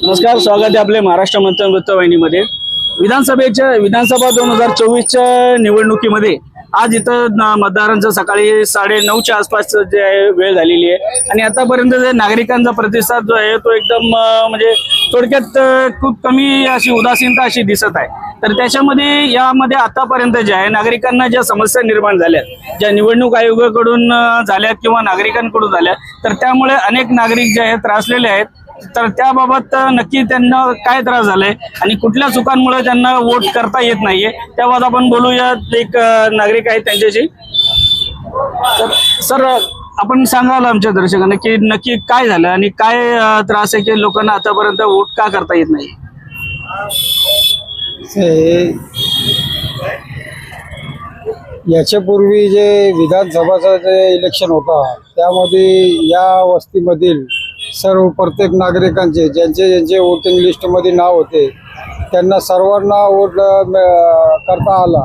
नमस्कार स्वागत आहे आपले महाराष्ट्र मंथन वृत्तवाहिनीमध्ये विधानसभेच्या विधानसभा दोन हजार चोवीसच्या निवडणुकीमध्ये आज इथं मतदारांचं सकाळी साडे नऊच्या आसपास जे आहे वेळ झालेली आहे. आणि आतापर्यंत जे नागरिकांचा प्रतिसाद जो आहे तो एकदम म्हणजे थोडक्यात खूप कमी अशी उदासीनता अशी दिसत आहे. तर त्याच्यामध्ये यामध्ये आतापर्यंत ज्या आहे नागरिकांना ज्या समस्या निर्माण झाल्यात ज्या निवडणूक आयोगाकडून झाल्या झाल्यात किंवा नागरिकांकडून झाल्या तर त्यामुळे अनेक नागरिक जे आहेत त्रासलेले आहेत. तर त्याबाबत नक्की त्यांना काय त्रास झालाय आणि कुठल्या चुकांमुळे त्यांना वोट करता येत नाहीये त्याबाबत आपण बोलूया एक नागरिक आहेत त्यांच्याशी. सर आपण सांगाल आमच्या दर्शकांना की नक्की काय झालं आणि काय त्रास आहे की लोकांना आतापर्यंत वोट का करता येत नाही? याच्यापूर्वी जे विधानसभाचं जे इलेक्शन होता त्यामध्ये या वस्तीमधील सर्व प्रत्येक नागरिकांचे ज्यांचे ज्यांचे वोटिंग लिस्टमध्ये नाव होते त्यांना सर्वांना वोट करता आला.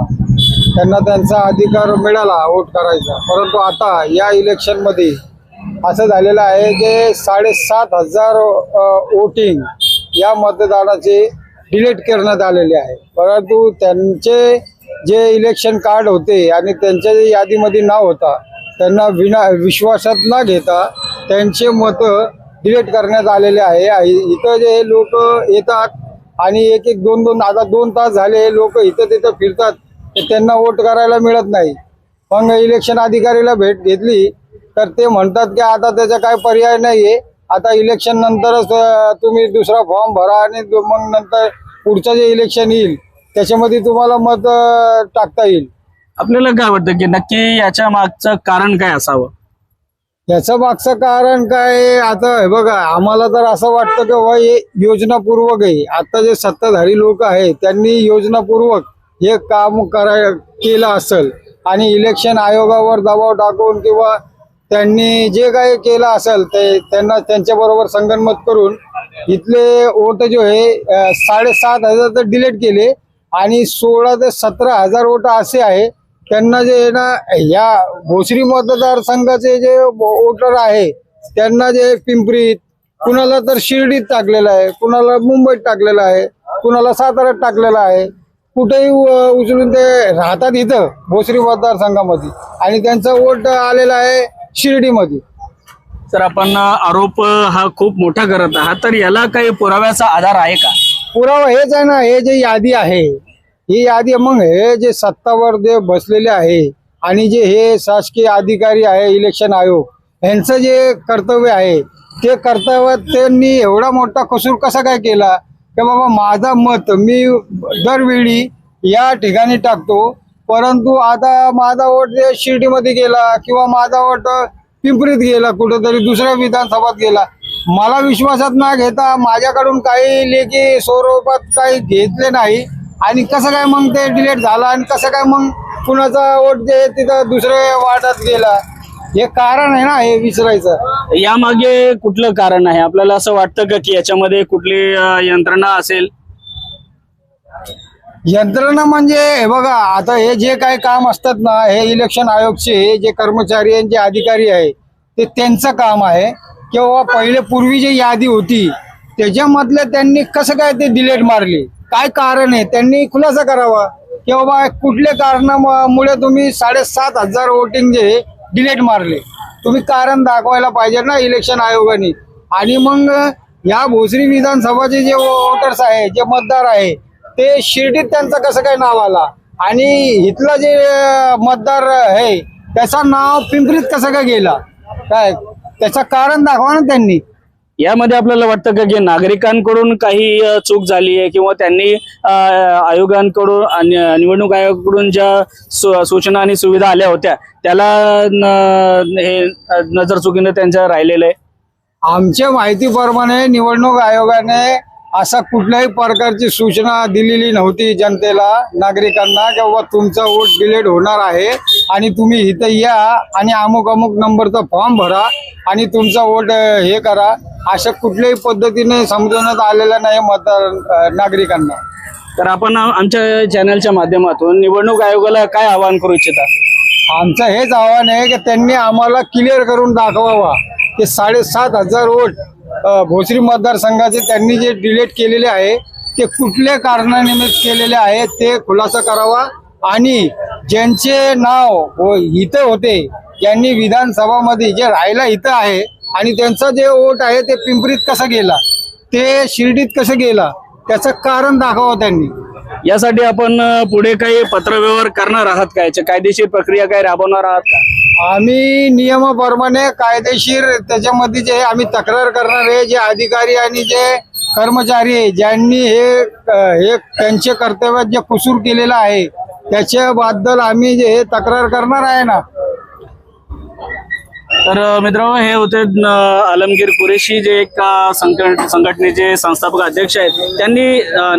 त्यांना त्यांचा अधिकार मिळाला वोट करायचा. परंतु आता या इलेक्शनमध्ये असं झालेलं आहे की साडेसात हजार वोटिंग या मतदानाचे डिलीट करण्यात आलेले आहे. परंतु त्यांचे जे इलेक्शन कार्ड होते आणि त्यांच्या जे यादीमध्ये नाव होता त्यांना विना विश्वासात न घेता त्यांचे मतं डिलीट करण्यात आलेले आहे. इथं जे लोक येतात आणि एक एक दोन दोन आता दोन तास झाले लोक इथं तिथं फिरतात. तर त्यांना वोट करायला मिळत नाही. मग इलेक्शन अधिकारीला भेट घेतली तर ते म्हणतात की आता त्याचा काय पर्याय नाही आहे आता इलेक्शन नंतरच तुम्ही दुसरा फॉर्म भरा आणि मग नंतर पुढचं जे इलेक्शन येईल त्याच्यामध्ये तुम्हाला मत टाकता येईल. आपल्याला काय वाटतं की नक्की याच्या मागचं कारण काय असावं? याचं मागचं कारण काय? आता हे बघा आम्हाला तर असं वाटतं की हे योजनापूर्वक आहे. आता जे सत्ताधारी लोक आहेत त्यांनी योजनापूर्वक हे काम कराय केलं असेल आणि इलेक्शन आयोगावर दबाव टाकून किंवा त्यांनी जे काही केलं असेल ते त्यांना त्यांच्याबरोबर संगनमत करून इथले वोट जो आहे साडेसात हजार तर डिलीट केले आणि सोळा ते सतरा हजार वोट असे आहे. त्यांना जे आहे ना या भोसरी मतदारसंघाचे जे वोटर आहे त्यांना जे पिंपरीत कुणाला तर शिर्डीत टाकलेलं आहे कुणाला मुंबईत टाकलेलं आहे कुणाला साताऱ्यात टाकलेलं आहे. कुठेही उचलून ते राहतात इथं भोसरी मतदारसंघामध्ये. आणि त्यांचा वोट आलेला आहे शिर्डीमध्ये. तर आपण आरोप हा खूप मोठा करत आहात. तर याला काही पुराव्याचा आधार आहे का? पुरावा हेच आहे ना हे जे यादी आहे ही यादी मग हे जे सत्तावर जे बसलेले आहे आणि जे हे शासकीय अधिकारी आहे इलेक्शन आयोग यांचं जे कर्तव्य आहे ते कर्तव्य त्यांनी एवढा मोठा कसूर कसा काय केला? की बाबा माझं मत मी दरवेळी या ठिकाणी टाकतो. परंतु आता माझा वोट जे शिर्डीमध्ये गेला किंवा माझा वोट पिंपरीत गेला कुठेतरी दुसऱ्या विधानसभात गेला मला विश्वासात न घेता माझ्याकडून काही लेखी स्वरूपात काही घेतले नाही. आणि कसं काय मग ते डिलीट झालं आणि कसं काय मग कुणाचा वोट जे तिथं दुसऱ्या वार्डात गेला? हे कारण आहे ना हे विसरायचं. यामागे कुठलं कारण आहे? आपल्याला असं वाटतं का की याच्यामध्ये कुठली अं, यंत्रणा असेल? यंत्रणा म्हणजे हे बघा आता हे जे काही काम असतात ना हे इलेक्शन आयोगचे जे कर्मचारी आणि जे अधिकारी आहे ते त्यांचं काम आहे. किंवा पहिले पूर्वी जी यादी होती त्याच्यामधलं त्यांनी कसं काय ते डिलेट मारली? काय कारण आहे? त्यांनी खुलासा करावा. की बाबा कुठल्या कारणामुळे तुम्ही साडेसात हजार वोटिंग जे डिलेट मारले. तुम्ही कारण दाखवायला पाहिजे ना इलेक्शन आयोगाने. आणि मग या भोसरी विधानसभाचे जे वोटर्स आहे जे मतदार आहे ते शिर्डीत त्यांचं कसं काय नाव आला? आणि इथलं जे मतदार आहे त्याचं नाव पिंपरीत कसं काय गेला? काय? त्याचं कारण दाखवा ना त्यांनी. यामध्ये आपल्याला वाटतं का की नागरिकांकडून काही चूक झाली आहे किंवा त्यांनी आयोगांकडून निवडणूक आयोगाकडून ज्या सूचना आणि सुविधा आल्या होत्या त्याला हे नजर चुकीनं त्यांच्या राहिलेलं आहे? आमच्या माहितीप्रमाणे निवडणूक आयोगाने असा कुठल्याही प्रकारची सूचना दिलेली नव्हती जनतेला नागरिकांना की बाबा तुमचा वोट डिलीट होणार आहे आणि तुम्ही इथं या आणि अमुक अमुक नंबरचा फॉर्म भरा आणि तुमचा वोट हे करा. अशा कुठल्याही पद्धतीने समजवण्यात आलेलं नाही मतदार नागरिकांना. तर आपण आमच्या चॅनलच्या माध्यमातून निवडणूक आयोगाला काय आवाहन करू इच्छिता? आमचं हेच आव्हान आहे की त्यांनी आम्हाला क्लिअर करून दाखवावा ते साडेसात हजार वोट भोसरी मतदारसंघाचे त्यांनी जे डिलेट केलेले आहे ते कुठल्या कारणानिमित्त केलेले आहे ते खुलासा करावा. आणि ज्यांचे नाव हो, इथं होते यांनी विधानसभामध्ये जे राहायला इथं आहे आणि त्यांचा जे वोट आहे ते पिंपरीत कसं गेला? ते शिर्डीत कसं गेला? त्याचं कारण दाखवा त्यांनी. यासाठी आपण पुढे काही पत्रव्यवहार करणार आहात का? कायदेशीर प्रक्रिया काही राबवणार आहात का? आम्ही नियमाप्रमाणे कायदेशीर त्याच्यामध्ये जे आम्ही तक्रार करणार आहे जे अधिकारी आणि जे कर्मचारी आहे ज्यांनी हे हे त्यांचे कर्तव्यात जे कुसूर केलेलं आहे त्याच्याबद्दल आम्ही जे हे तक्रार करणार आहे ना तर मित्रांनो हे होते आलमगीर कुरेशी जे एक संघट संघटनेचे संस्थापक अध्यक्ष आहेत. त्यांनी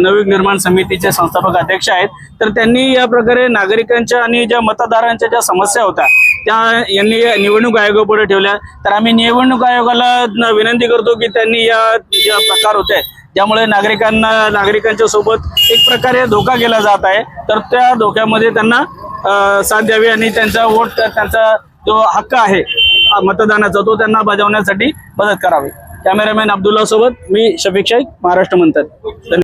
नवीन निर्माण समितीचे संस्थापक अध्यक्ष आहेत. तर त्यांनी या प्रकारे नागरिकांच्या आणि ज्या मतदारांच्या ज्या समस्या होत्या त्या यांनी निवडणूक आयोगापुढे ठेवल्या. तर आम्ही निवडणूक आयोगाला विनंती करतो की त्यांनी या ज्या प्रकार होते. ज्यामुळे नागरिकांना नागरिकांच्या सोबत एक प्रकारे धोका केला जात आहे. तर त्या धोक्यामध्ये त्यांना साथ द्यावी आणि त्यांचा वोट त्यांचा जो हक्क आहे मतदानाचा तो त्यांना बजावण्यासाठी मदत करावी. कॅमेरामॅन अब्दुल्ला सोबत मी शफिक शेख महाराष्ट्र म्हणतात